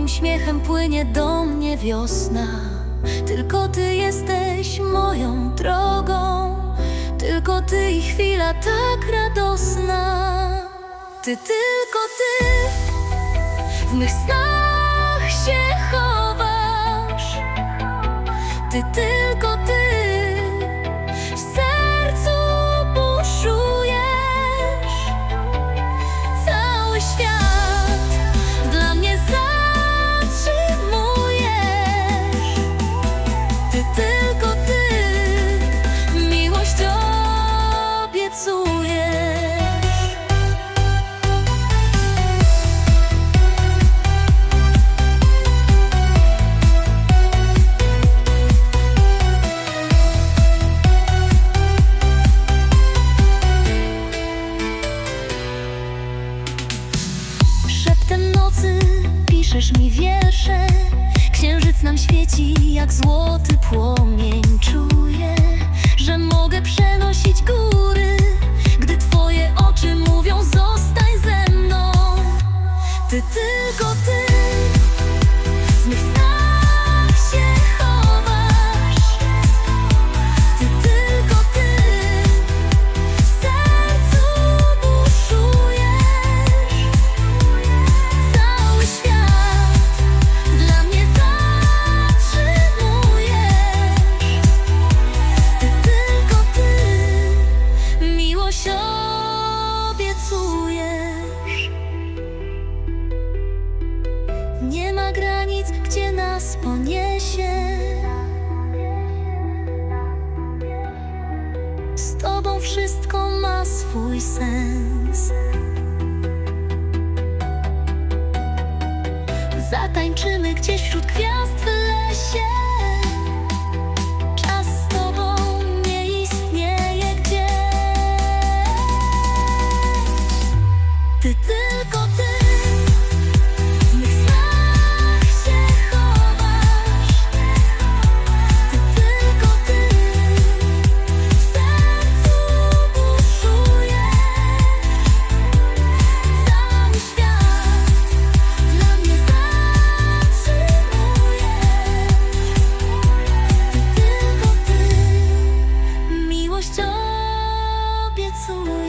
uśmiechem płynie do mnie wiosna. Tylko ty jesteś moją drogą, tylko ty i chwila tak radosna. Ty, tylko ty w mych snach się chowasz. Ty, ty piszesz mi wiersze. Księżyc nam świeci jak złoty płomień. Czuję, że mogę przenosić góry. Gdy twoje oczy mówią zostań ze mną. Ty tylko ty Nie ma granic, gdzie nas poniesie. Z tobą wszystko ma swój sens. Zatańczymy gdzieś 从容